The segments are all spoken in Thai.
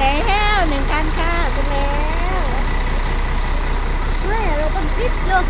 แล้วหนึ่งคันค่ะคุณแล้วเมื่เราต้องพิดลง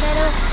better.